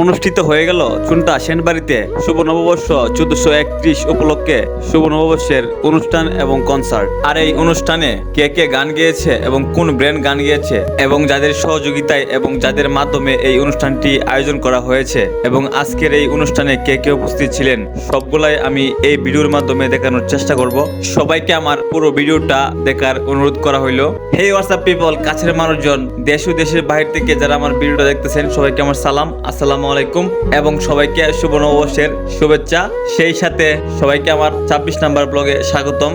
অনুষ্ঠিত হয়ে গেল চুনটা সেনবাড়িতে শুভ নববর্ষ চোদ্দশো একত্রিশ উপলক্ষে শুভ নববর্ষের অনুষ্ঠান এবং কনসার্ট আর এই অনুষ্ঠানে কে কে গান গেয়েছে এবং কোন ব্র্যান্ড গান গেয়েছে এবং যাদের সহযোগিতায় এবং যাদের মাধ্যমে এই অনুষ্ঠানটি আয়োজন করা হয়েছে এবং আজকের এই অনুষ্ঠানে কে কে উপস্থিত ছিলেন সবগুলাই আমি এই ভিডিওর মাধ্যমে দেখানোর চেষ্টা করব। সবাইকে আমার পুরো ভিডিওটা দেখার অনুরোধ করা হইল। হে হোয়াটসঅ্যাপ পিপল কাছের মানুষজন, দেশ ও দেশের বাইরে থেকে যারা আমার ভিডিওটা দেখতেছেন, সবাইকে আমার সালাম। আসসালামু আলাইকুম এবং সবাইকে শুভ নববর্ষের শুভেচ্ছা। সেই সাথে সবাইকে আমার ছাব্বিশ নাম্বার ব্লগে স্বাগতম।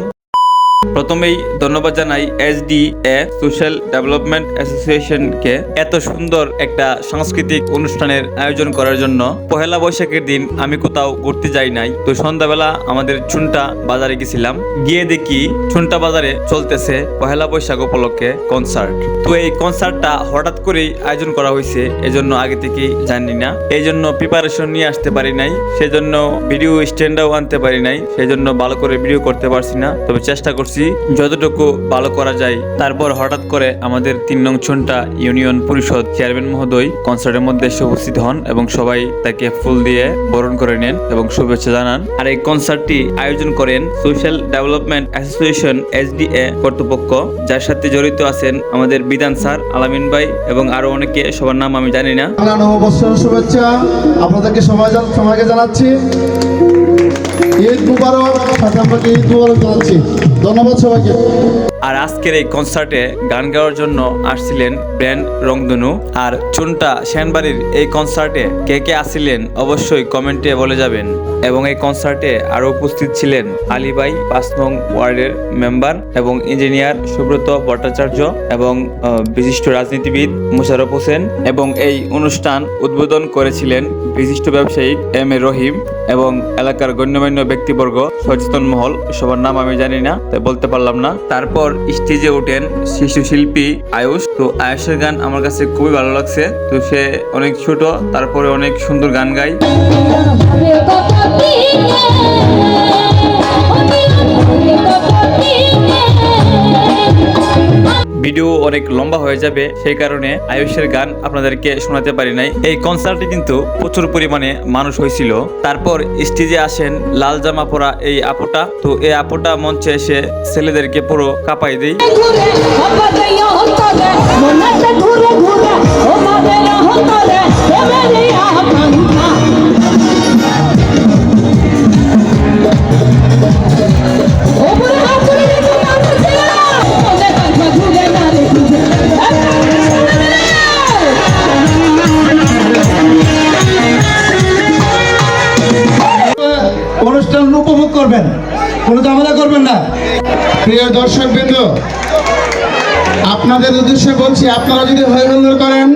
প্রথমেই ধন্যবাদ জানাই এসডি এ সোশ্যাল ডেভেলপমেন্ট অ্যাসোসিয়েশনকে এত সুন্দর একটা সাংস্কৃতিক অনুষ্ঠানের আয়োজন করার জন্য। পহেলা বৈশাখের দিন আমি কোথাও ঘুরতে যাই নাই। তো সন্ধ্যাবেলা আমাদের চুনটা বাজারে গেছিলাম। গিয়ে দেখি চুনটা বাজারে চলতেছে পহেলা বৈশাখ উপলক্ষে কনসার্ট তো এই কনসার্টটা হঠাৎ করেই আয়োজন করা হয়েছে, এজন্য আগে থেকেই জানি না। এই জন্য প্রিপারেশন নিয়ে আসতে পারি নাই, সেজন্য ভিডিও স্ট্যান্ডও আনতে পারি নাই সেই জন্য ভালো করে ভিডিও করতে পারছি না। তবে চেষ্টা করছি যতটুকু ভালো করা যায়। তারপর হঠাৎ করে আমাদের তিন নং ছুনটা ইউনিয়ন পরিষদ চেয়ারম্যান মহোদয় কনসার্টের মধ্যে এসে উপস্থিত হন এবং সবাই তাকে ফুল দিয়ে বরণ করে নেন এবং শুভেচ্ছা জানান। আর এই কনসার্টটি আয়োজন করেন সোশ্যাল ডেভেলপমেন্ট অ্যাসোসিয়েশন এসডিএ কর্তৃপক্ষ, যার সাথে জড়িত আছেন আমাদের বিধান স্যার আলামিন ভাই এবং আরও অনেকে, সবার নাম আমি জানি না। শুভেচ্ছা। আপনাদেরকে সবাইকে জানাচ্ছি। ঈদ মুবারক সাথে আপনাকে ঈদ মুবারক জানাচ্ছি। ধন্যবাদ সবাইকে। আর আজকের এই কনসার্টে গান গাওয়ার জন্য আসছিলেন ব্র্যান্ড রংধনু। আর চুনটা সেনবাড়ির এই কনসার্টে কে কে আসছিলেন অবশ্যই কমেন্টে বলে যাবেন। এবং এই কনসার্টে আরও উপস্থিত ছিলেন আলিবাই পাঁচ নং ওয়ার্ডের মেম্বার এবং ইঞ্জিনিয়ার সুব্রত ভট্টাচার্য এবং বিশিষ্ট রাজনীতিবিদ মুশারফ হোসেন। এবং এই অনুষ্ঠান উদ্বোধন করেছিলেন বিশিষ্ট ব্যবসায়ী এম এ রহিম এবং এলাকার গণ্যমান্য ব্যক্তিবর্গ সচেতন মহল। সবার নাম আমি জানি না। তাই বলতে পারলাম না। তারপর স্টেজে ওঠেন শিশু শিল্পী আয়ুষ। তো আয়ুষের গান আমার কাছে খুবই ভালো লাগছে। তো সে অনেক ছোট, তারপরে অনেক সুন্দর গান গায়। ভিডিও অনেক লম্বা হয়ে যাবে সেই কারণে আয়ুষের গান আপনাদেরকে শোনাতে পারি নাই এই কনসার্টে কিন্তু প্রচুর পরিমাণে মানুষ হয়েছিল তারপর স্টেজে আসেন লাল জামা পরা এই আপোটা তো এই আপোটা মঞ্চে এসে ছেলেদেরকে পুরো কাঁপাই দেয় ঘুরে ঘুরে অনুষ্ঠান উপভোগ করবেন। কোনো ঝামেলা করবেন না। প্রিয় দর্শক বৃন্দ আপনাদের উদ্দেশ্যে বলছি, আপনারা যদি হৈহুল্লোড় করেন,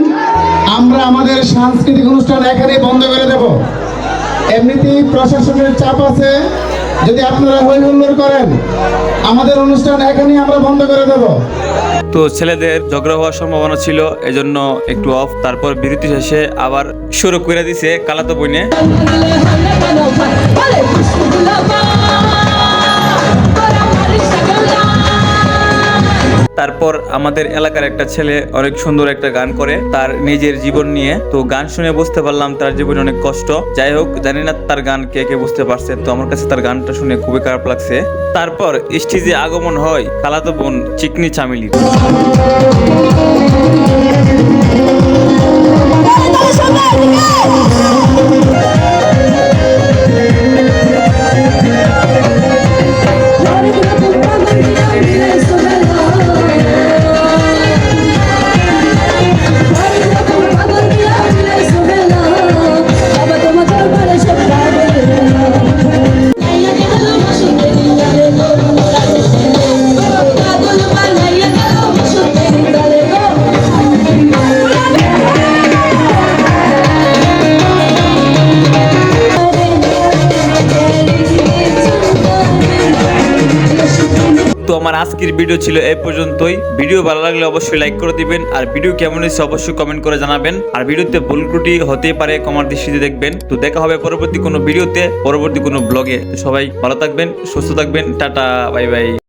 আমরা আমাদের সাংস্কৃতিক অনুষ্ঠান এখানেই বন্ধ করে দেব। এমনিতেই প্রশাসনের চাপ আছে। যদি আপনারা হই হুল্লোড় করেন আমাদের অনুষ্ঠান এখানেই আমরা বন্ধ করে দেব। তো ছেলেদের ঝগড়া হওয়ার সম্ভাবনা ছিল এজন্য একটু অফ তারপর বিরতি শেষে আবার শুরু করে দিছে কালাতো বইনে। তারপর আমাদের এলাকার একটা ছেলে অনেক সুন্দর একটা গান করে তার নিজের জীবন নিয়ে। তো গান শুনে বুঝতে পারলাম তার জীবনে অনেক কষ্ট। যাই হোক, জানি না তার গান কে কে বুঝতে পারছে, তো আমার কাছে তার গানটা শুনে খুবই খারাপ লাগছে। তারপর স্টেজে আগমন হয় কালাতো বোন চিকনি চামিলির। তো আমার আজকের ভিডিও ছিল এই পর্যন্তই। ভিডিও ভালো লাগলে অবশ্যই লাইক করে দিবেন, আর ভিডিও কেমন হয়েছে অবশ্যই কমেন্ট করে জানাবেন। আর ভিডিওতে ভুল ত্রুটি হতেই পারে, কমার দৃষ্টিতে দেখবেন। তো দেখা হবে পরবর্তী কোনো ভিডিওতে, পরবর্তী কোনো ব্লগে সবাই ভালো থাকবেন, সুস্থ থাকবেন, টাটা বাই বাই